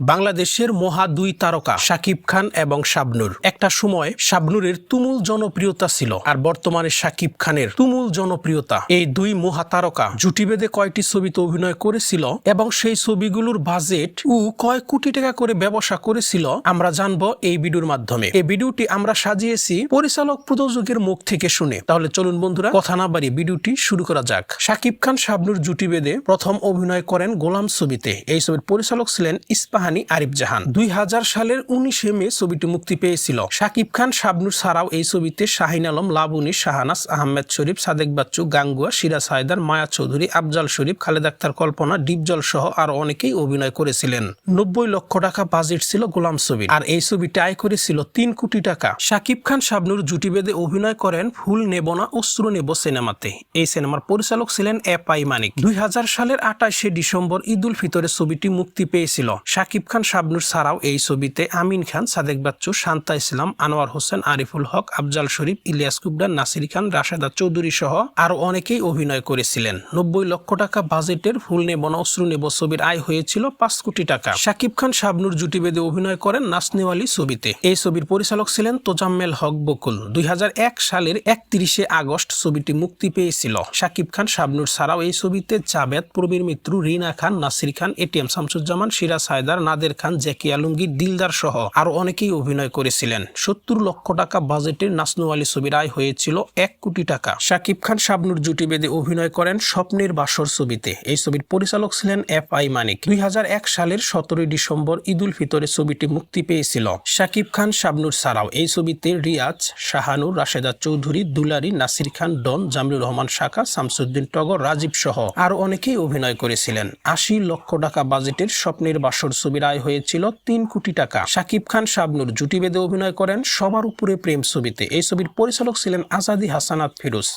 বাংলাদেশের মহা দুই তারকা শাকিব খান এবং শাবনুর। একটা সময় শাবনুরের তুমুল জনপ্রিয়তা ছিল আর বর্তমানে শাকিব খানের তুমুল জনপ্রিয়তা। এই দুই মহা তারকা জুটি বেঁধে কয়টি ছবিতে অভিনয় করেছিল এবং সেই ছবিগুলোর বাজেট ও কয় কোটি টাকা করে ব্যবসা করেছিল, আমরা জানব এই ভিডিওর মাধ্যমে। এই ভিডিওটি আমরা সাজিয়েছি পরিচালক প্রযোজকের মুখ থেকে শুনে। তাহলে চলুন বন্ধুরা, কথা না বাড়িয়ে ভিডিওটি শুরু করা যাক। শাকিব খান, শাবনুর জুটি বেঁধে প্রথম অভিনয় করেন গোলাম ছবিতে। এই ছবির পরিচালক ছিলেন ইস্পাহানি। আরিফ জাহান। দুই হাজার সালের উনিশে মে ছবিটি মুক্তি পেয়েছিল। শাকিব খান, শাবনুর ছাড়াও এই ছবিতে শাহিন আলম, লাবুনি শাহানাস আহমেদ শরীফ, সাদেক বাচ্চু, গাঙ্গুয়া সিরাজ হায়দার মায়া চৌধুরী, আফজাল শরীফ, খালেদ আক্তার কল্পনা, ডিপজল সহ আরও অনেকেই অভিনয় করেছিলেন। নব্বই লক্ষ টাকা বাজেট ছিল গোলাম ছবির। আর এই ছবিটি আয় করেছিল তিন কোটি টাকা। শাকিব খান, শাবনুর জুটি বেঁধে অভিনয় করেন ফুল নেব না অস্ত্র নেব সিনেমাতে। এই সিনেমার পরিচালক ছিলেন এপ আই মানিক। দুই হাজার সালের আঠাশে ডিসেম্বর ঈদ উল ফিতরের ছবিটি মুক্তি পেয়েছিল। শাকিব খান, শাবনুর ছাড়াও এই ছবিতে আমিন খান, সাদেক বাচ্চু, শান্তা ইসলাম, আনোয়ার হোসেন, আরিফুল হক, আফজাল শরীফ, ইলিয়াস কুবডার নাসির খান, রাশেদা চৌধুরী সহ আরও অনেকেই অভিনয় করেছিলেন। নব্বই লক্ষ টাকা বাজেটের ফুল নেব অশ্রু নেব ছবির আয় হয়েছিল পাঁচ কোটি টাকা। শাকিব খান, শাবনুর জুটি বেঁধে অভিনয় করেন নাসনেওয়ালি ছবিতে। এই ছবির পরিচালক ছিলেন তোজাম্মেল হক বকুল। দুই হাজার এক সালের একত্রিশে আগস্ট ছবিটি মুক্তি পেয়েছিল। শাকিব খান, শাবনুর ছাড়াও এই ছবিতে জাবেদ প্রবীর মিত্র, রিনা খান, নাসির খান এটিএম শামসুজ্জামান সিরাজ হায়দার নাদের খান, জ্যাকি আলমগীর, দিলদার সহ আরও অনেকেই অভিনয় করেছিলেন। সত্তর লক্ষ টাকা বাজেটের নাসনুয়ালি ছবির আয় হয়েছিল এক কোটি টাকা। শাকিব খান শাবনুর জুটি বেঁধে অভিনয় করেন স্বপ্নের বাসর ছবিতে। এই ছবির পরিচালক ছিলেন এফ আই মানিক। দুই সালের সতেরোই ডিসেম্বর ঈদ উল ফিতরে ছবিটি মুক্তি পেয়েছিল। শাকিব খান, শাবনুর ছাড়াও এই ছবিতে রিয়াজ শাহানুর, রাশেদা চৌধুরী, দুলারি, নাসির খান, ডন, জামিলুর রহমান শাখা, শামসুদ্দিন টগর, রাজীব সহ আরও অনেকেই অভিনয় করেছিলেন। আশি লক্ষ টাকা বাজেটের স্বপ্নের বাসর ছবির আয় হয়েছিল তিন কোটি টাকা। শাকিব খান, শাবনুর জুটি বেঁধে অভিনয় করেন সবার উপরে প্রেম ছবিতে। এই ছবির পরিচালক ছিলেন আজাদি হাসানাত ফিরোজ।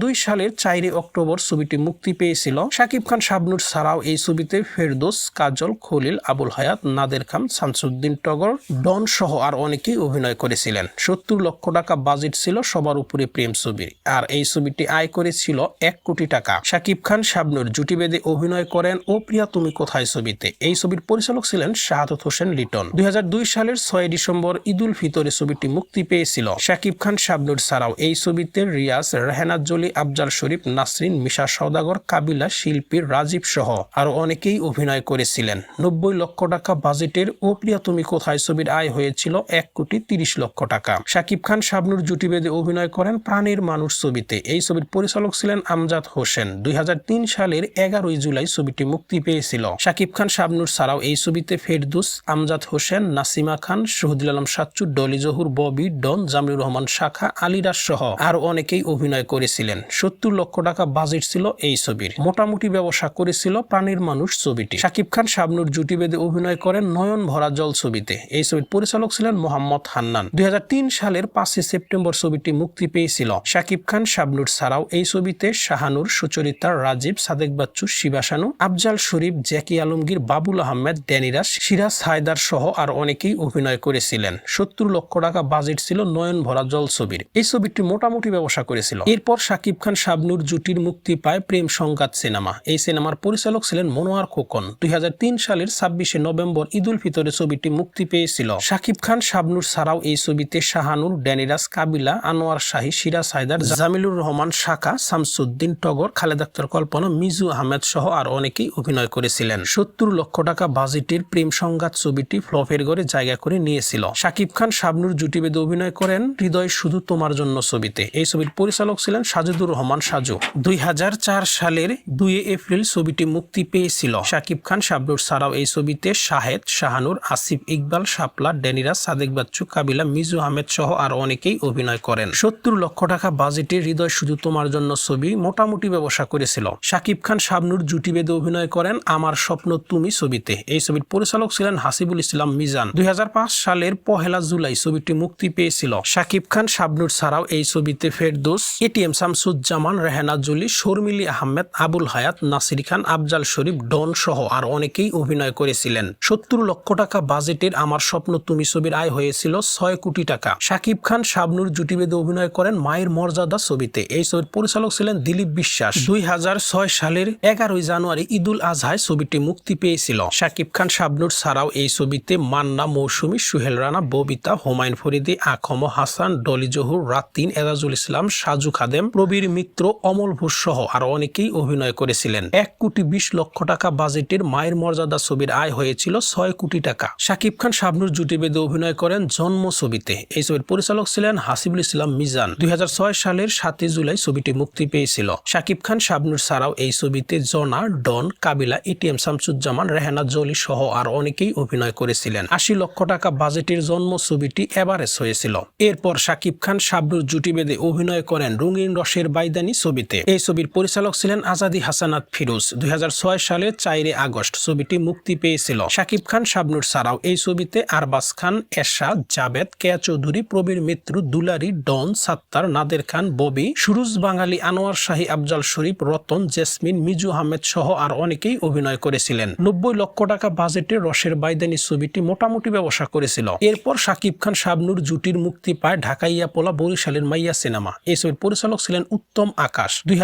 দুই সালের চাইরে অক্টোবর ছবিটি মুক্তি পেয়েছিল। শাকিব খান, শাবনুর ছাড়াও এই ছবিতে ফেরদোস, কাজল, খলিল, আবুল হায়াত, নাদের খান, শামসুদ্দিন টগর, ডন সহ আর অনেকেই অভিনয় করেছিলেন। সত্তর লক্ষ টাকা বাজেট ছিল সবার উপরে প্রেম ছবির আর এই ছবিটি আয় করেছিল এক কোটি টাকা। শাকিব খান, শাবনুর জুটি বেঁধে অভিনয় করেন ও প্রিয়া তুমি কোথায় ছবিতে? এই ছবির পরিচালক ছিলেন শাহাদত হোসেন লিটন। দুই হাজার দুই সালের ছয় ডিসেম্বর ঈদুল ফিতরে ছবিটি মুক্তি পেয়েছিল। শাকিব খান, শাবনুর ছাড়াও এই ছবিতে রিয়াজ রেহানাত জলি, আফজাল শরীফ, নাসরিন, মিশা সওদাগর, কাবিলা শিল্পীর রাজীব সহ আরও অনেকেই অভিনয় করেছিলেন। নব্বই লক্ষ টাকা বাজেটের ও প্রিয়া তুমি কোথায় ছবির আয় হয়েছিল এক কোটি তিরিশ লক্ষ টাকা। শাকিব খান, শাবনুর জুটি বেঁধে অভিনয় করেন প্রাণের মানুষ ছবিতে। এই ছবির পরিচালক ছিলেন আমজাদ হোসেন। দুই হাজার তিন সালের এগারোই জুলাই ছবিটি মুক্তি পেয়েছিল। শাকিব খান, শাবনুর ছাড়াও এই ছবিতে ফেরদুস, আমজাদ হোসেন, নাসিমা খান, শহীদুল আলম সাচ্চু, ডলি জহুর, ববি, ডন, জামিলুর রহমান শাখা আলিরাজ সহ আরও অনেকেই অভিনয় করেছিলেন। সত্তর লক্ষ টাকা বাজেট ছিল এই ছবির। মোটামুটি ব্যবসা করেছিল প্রাণীর মানুষ ছবিটি। শাকিব খান, শাবনুর জুটি বেদে অভিনয় করেন নয়ন ভরা জল ছবিতে। এই ছবির পরিচালক ছিলেন মোহাম্মদ হান্নান। দুই হাজার তিন সালের পাঁচই সেপ্টেম্বর ছবিটি মুক্তি পেয়েছিল। শাকিব খান, শাবনুর ছাড়াও এই ছবিতে শাহানুর, সুচরিতা, রাজীব, সাদেক বাচ্চু শিবাসানু আফজাল শরীফ, জ্যাকি আলমগীর, বাবুল আহমেদ ড্যানিরাস সিরাজ হায়দার সহ আর অনেকেই অভিনয় করেছিলেন। সত্তর লক্ষ টাকা বাজেট ছিল নয়ন ভরা জল ছবির এই ছবিটি মোটামুটি ব্যবসা করেছিল। এরপর শাকিব খান শাবনুর জুটির মুক্তি পায় প্রেম সংঘাত সিনেমা। এই সিনেমার পরিচালক ছিলেন মনোয়ার খোকন। দুই সালের ছাব্বিশে নভেম্বর ঈদুল ফিতরে ছবিটি মুক্তি পেয়েছিল। শাকিব খান, শাবনুর ছাড়াও এই ছবিতে শাহানুর ড্যানিরাজ কাবিলা, আনোয়ার শাহী, সিরাজ হায়দার, জামিলুর রহমান শাখা শামসুদ্দিন টগর, খালেদ আক্তার কল্পনা, মিজু আহমেদ সহ আর অনেকেই অভিনয় করেছিলেন। সত্তর লক্ষ টাকা বাজেটের প্রেম সংঘাত ছবিটি ফ্লপের ঘরে জায়গা করে নিয়েছিল। শাকিব খান, শাবনুর জুটি বেঁধে অভিনয় করেন হৃদয় শুধু তোমার জন্য ছবিতে। এই ছবির পরিচালক ছিলেন সাজুদুর রহমান সাজু। দুই সালের দুই এপ্রিল ছবিটি মুক্তি পেয়েছিল। শাকিব খান, শাবনুর ছাড়াও এই ছবিতে শাহেদ, শাহানুর, আসিফ ইকবাল, শাপলা ড্যানিরা সাদেক বাচ্চু, কাবিলা, মিজু আহমেদ সহ আর অনেকেই অভিনয় করেন। সত্তর লক্ষ টাকা বাজেটে হৃদয় শুধু তোমার জন্য ছবি মোটামুটি ব্যবসা করেছিল। শাকিব খান, শাবনুর জুটি বেদে অভিনয় করেন আমার স্বপ্ন তুমি ছবিতে। এই ছবির পরিচালক ছিলেন হাসিবুল ইসলাম মিজান। দুই হাজার পাঁচ সালের পহেলা জুলাই ছবিটি মুক্তি পেয়েছিল। শাকিব খান, শাবনুর ছাড়াও এই ছবিতে ফেরদোস এটিএম শামসুজ্জামান, রেহানা জুলি, শর্মিলি আহমেদ, আবুল হায়াত, নাসির খান, আফজাল শরীফ, ডন সহ আর অনেকেই অভিনয় করেছিলেন। সত্তর লক্ষ টাকা বাজেটের আমার স্বপ্ন তুমি ছবির আয় হয়েছিল ছয় কোটি টাকা। শাকিব খান, শাবনুর জুটি বেঁধে অভিনয় করেন মায়ের মর্যাদা ছবিতে। এই ছবির পরিচালক ছিলেন দিলীপ বিশ্বাস। দুই হাজার ছয় সালের এগারোই জানুয়ারি ঈদুল আজহায় ছবিটি মুক্তি পেয়েছিল। শাকিব খান শাবনুর ছাড়াও এই ছবিতে মান্না, মৌসুমী, সুহেল রানা, ববিতা, হুমায়ুন ফরিদি, আখম, হাসান, ডলি জহুর, রাতিন, এরাজুল ইসলাম, সাজু খাদেম, প্রবীর মিত্র, অমল ঘোষ সহ আরও অনেকেই অভিনয় করেছিলেন। এক কোটি বিশ লক্ষ টাকা বাজেটের মায়ের মর্যাদা ছবির আয় হয়েছিল ছয় কোটি টাকা। শাকিব খান শাবনুর জুটি বেঁধে অভিনয় করেন জন্ম ছবিতে। এই ছবির পরিচালক ছিলেন হাসিবুল ইসলাম মিজান। দুই হাজার ছয় সালের সাতই জুলাই ছবিটি মুক্তি পেয়েছিল। শাকিব খান শাবনুর ছাড়াও এই ছবিতে জনা, ডন, কাবিলা এটিএম শামসুজ্জামান, রেহানা, জলি সহ আর অনেকেই অভিনয় করেছিলেন। আশি লক্ষ টাকা বাজেটের জন্ম ছবিটি এভারেজ হয়েছিল। এরপর শাকিব খান শাবনুর জুটি বেঁধে অভিনয় করেন রঙিন রসের বাইদানি ছবিতে। এই ছবির পরিচালক ছিলেন আজাদি হাসানাত ফিরোজ। দুই সালের চাইরে আগস্ট ছবিটি মুক্তি পেয়েছিল। শাকিব খান শাবনুর ছাড়াও এই ছবিতে আরবাস খান, এরশাদ জাবেদ কেয়া চৌধুরী, প্রবীর মিত্র, দুলারি, ডন, সাত্তার, নাদের খান, ববি, সুরুজ বাঙালি, আনোয়ার শাহী, আফজাল শরীফ, রতন, জেসমিন, মিজু আহমেদ সহ আর অনেকেই অভিনয় করেছিলেন। নব্বই লক্ষ টাকা বাজেটে রসের বাইদানি ছবিটি মোটামুটি ব্যবসা করেছিল। এরপর শাকিব খান শাবনুর জুটির মুক্তি পায় ঢাকাইয়া পোলা বরিশালের মাইয়া সিনেমা। এই ছবির পরিচালক ছিলেন উত্তম আকাশ। দুই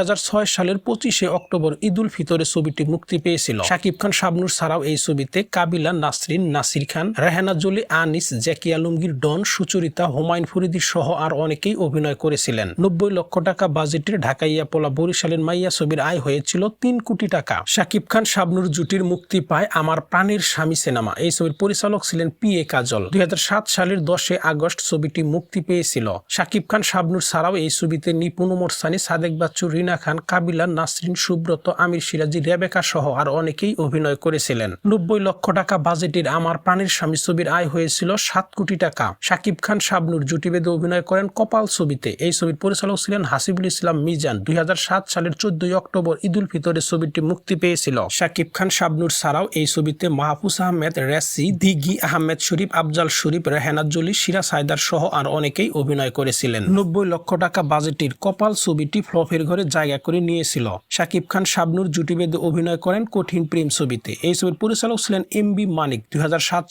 সালের পঁচিশে অক্টোবর ঈদুল ফিতরে ছবিটি মুক্তি পেয়েছিল। শাকিব খান শাবনুর ছাড়াও এই ছবিতে কাবিলা, নাসরিন, নাসির খান, রেহানা জলি, আনিস, জ্যাকি আলমগীর, ডন, সুচরিতা, হুমায়ুন ফরিদি সহ আর অনেকেই অভিনয় করেছিলেন। নব্বই লক্ষ টাকা বাজেটের ঢাকাইয়া পোলা বরিশালের মাইয়া ছবির আয় হয়েছিল তিন কোটি টাকা। শাকিব খান শাবনুর জুটির মুক্তি পায় আমার প্রাণের স্বামী সিনেমা। এই ছবির পরিচালক ছিলেন পি এ কাজল। দুই হাজার সাত সালের দশে আগস্ট ছবিটি মুক্তি পেয়েছিল। শাকিব খান, শাবনুর ছাড়াও এই ছবিতে নিপুণ ওমর সানি, সাদেক বাচ্চু, রিনা খান, কাবিলা, নাসরিন, সুব্রত, আমির সিরাজি, রেবেকা সহ আর অনেকেই অভিনয় করেছিলেন। নব্বই লক্ষ টাকা বাজেটের আমার প্রাণের স্বামী ছবির আয় হয়েছিল সাত কোটি টাকা। শাকিব খান, শাবনুর জুটি বেঁধে অভিনয় করেন কপাল ছবিতে। এই ছবির পরিচালক ছিলেন হাসিবুল ইসলাম মিজান। দুই হাজার সাত সালের চোদ্দই অক্টোবর ঈদুল ফিতরে ছবিটি মুক্তি পেয়েছিল। শাকিব খান, শাবনুর ছাড়াও এই ছবিতে মাহফুজ আহমেদ, রেসি দিগি আহমেদ শরীফ, আফজাল শরীফ রেহানাত জলি সিরাজ হায়দার সহ আর অনেকেই অভিনয় করেছিলেন। নব্বই লক্ষ টাকা বাজেটের কপাল ছবিটি ফ্লপের ঘরে জায়গা করে নিয়েছিল। শাকিব খান, শাবনুর জুটি বেঁধে অভিনয় করেন কঠিন প্রেম ছবিতে। এই ছবির পরিচালক ছিলেন এম বি মানিক। দুই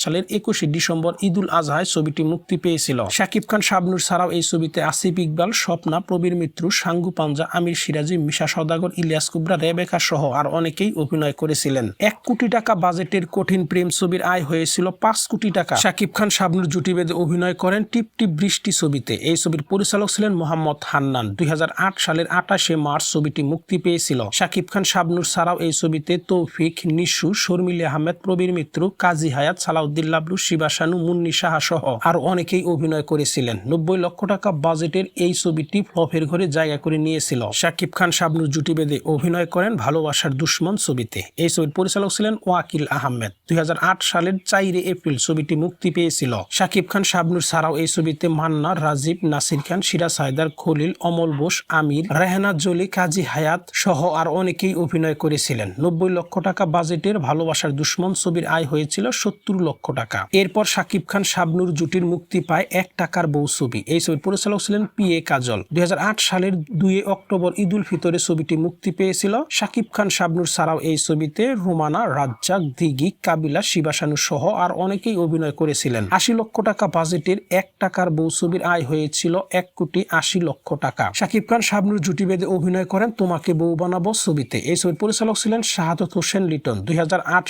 সালের একুশে ডিসেম্বর ঈদুল আজহায় ছবিটি মুক্তি পেয়েছিল। শাকিব খান, শাবনুর ছাড়াও এই ছবিতে আসিফ ইকবাল, স্বপ্না, প্রবীর মিত্র, সাঙ্গু পাঞ্জা, আমির সিরাজি, মিশা সদাগর ইলিয়াস কুবরা, রেবেকা সহ আর অনেকেই অভিনয় করেছিলেন। এক কোটি টাকা বাজেটের কঠিন প্রেম ছবির আয় হয়েছিল পাঁচ কোটি টাকা। শাকিব খান শাবনুর জুটি বেঁধে অভিনয় করেন টিপ টিপ বৃষ্টি ছবিতে। এই ছবির পরিচালক ছিলেন মোহাম্মদ হান্নান। দুই হাজার আট সালের আঠাশে মার্চ ছবিটি মুক্তি পেয়েছিল। শাকিব খান শাবনুর ছাড়াও এই ছবিতে তৌফিক, নিশু, শর্মিলি আহমেদ, প্রবীর মিত্র, কাজী হায়াত, সালাউদ্দিন লাবলু শিবাসানু মুন্নি সাহা সহ আর অনেকেই অভিনয় করেছিলেন। নব্বই লক্ষ টাকা বাজেটের এই ছবিটি ফ্লপের ঘরে জায়গা করে নিয়েছিল। শাকিব খান শাবনুর জুটি বেঁধে অভিনয় করেন ভালোবাসার দুশ্মন ছবিতে। এই ছবির পরিচালক ছিলেন ওয়াকিল আহমেদ। দুই হাজার আট সালের চাইরে এপ্রিল ছবিটি মুক্তি পেয়েছিল। শাকিব খান, শাবনুর ছাড়াও এই ছবিতে মান্না, রাজীব, নাসির খান সিরাজ হায়দার খলিল, অমল বোস, আমির, রেহানা, জলি, কাজী হায়াত সহ আর অনেকেই অভিনয় করেছিলেন। নব্বই লক্ষ টাকা বাজেটের ভালোবাসার দুশ্মন ছবির আয় হয়েছিল সত্তর লক্ষ টাকা। এরপর শাকিব খান, শাবনুর জুটির মুক্তি পায় এক টাকার বউ ছবি। এই ছবির পরিচালক ছিলেন পি এ কাজল। দুই হাজার আট সালের দুই অক্টোবর ঈদুল ফিতরে ছবিটি মুক্তি পেয়েছিল। শাকিব খান, শাবনুর ছাড়াও এই ছবিতে রোমানা, রাজ্জাক, দিগি কাবিলা শিবাসানু সহ আর অনেকেই অভিনয় করেছিলেন। আশি লক্ষ টাকা বাজেটের এক টাকার বউ ছবির আয় হয়েছিল এক কোটি আশি লক্ষ টাকা। শাকিব খান শাবনুর জুটি বেঁধে অভিনয় করেন তোমাকে বউ বানাবো ছবিতে। এই ছবির পরিচালক ছিলেন শাহাদত হোসেন লিটন। দুই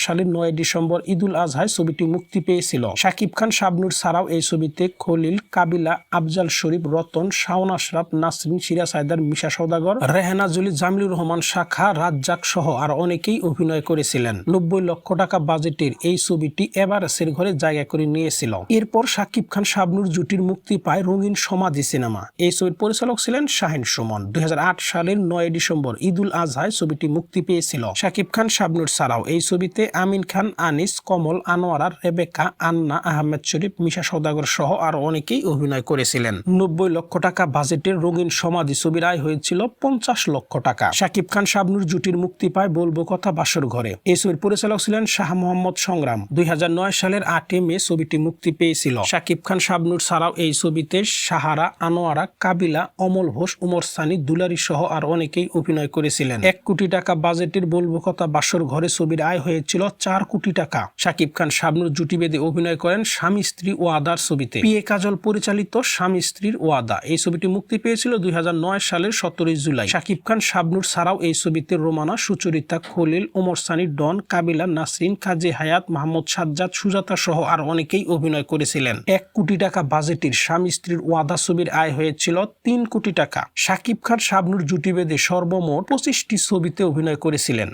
সালের নয় ডিসেম্বর ঈদুল আজহায় ছবিটি মুক্তি পেয়েছিল। শাকিব খান শাবনুর ছাড়াও এই ছবিতে খলিল, কাবিলা, আফজাল শরীফ, রতন, শাওন আশরাফ, নাসরিন সিরাজ হায়দার মিশা সৌদাগর রেহানা জুলি জামিলুর রহমান শাখা, রাজ্জাক সহ আর অনেকেই অভিনয় করেছিলেন। নব্বই লক্ষ টাকা বাজেটের এই ছবিটি এভারেস্টের ঘরে জায়গা করে নিয়েছিল। এরপর শাকিব খান শাবনুর জুটির মুক্তি পায় রঙিন সমাধি সিনেমা। এই ছবির পরিচালক ছিলেন শাহিন সুমন। দুই হাজার আট সালের নয় ডিসেম্বর ঈদুল আজহায় ছবিটি মুক্তি পেয়েছিল। শাকিব খান, শাবনুর ছাড়াও এই ছবিতে আমিন খান, আনিস, কমল, আনোয়ারা, রেবেকা, আন্না, আহমেদ শরীফ, মিশা সৌদাগর সহ আরও অনেকেই অভিনয় করেছিলেন। নব্বই লক্ষ টাকা বাজেটের রঙিন সমাধি ছবির আয় হয়েছিল পঞ্চাশ লক্ষ টাকা। শাকিব খান, শাবনুর জুটির মুক্তি পায় বলব কথা বাসর ঘরে। এই ছবির পরিচালক ছিলেন শাহ সংগ্রাম। দুই হাজার নয় সালের আটই মে ছবিটি মুক্তি পেয়েছিল। শাকিব খান, শাবনুর ছাড়াও এই ছবিতে সাহারা, আনোয়ারা, কাবিলা, অমল ঘোষ, উমর সানি, দুলারি সহ আর অনেকেই অভিনয় করেছিলেন। এক কোটি টাকা বাজেটের বলব কথা বাসর ঘরে ছবির আয় হয়েছিল চার কোটি টাকা। শাকিব খান, শাবনুর জুটি বেঁধে অভিনয় করেন স্বামী স্ত্রী ও আদার ছবিতে। পি এ কাজল পরিচালিত স্বামী স্ত্রীর ওয়াদা। এই ছবিটি মুক্তি পেয়েছিল দুই হাজার নয় সালের সতেরোই জুলাই। শাকিব খান, শাবনুর ছাড়াও এই ছবিতে রোমানা, সুচরিতা, খলিল ওমর সানি, ডন, কাবিলা, নাসরিন, কাজী জে হায়াত, মাহমুদ সাজ্জাদ, সুজাতা সহ আর অনেকেই অভিনয় করেছিলেন। এক কোটি টাকা বাজেটের স্বামী স্ত্রীর ওয়াদা ছবির আয় হয়েছিল তিন কোটি টাকা। শাকিব খান শাবনুর জুটি বেদে সর্বমোট পঁচিশটি ছবিতে অভিনয় করেছিলেন।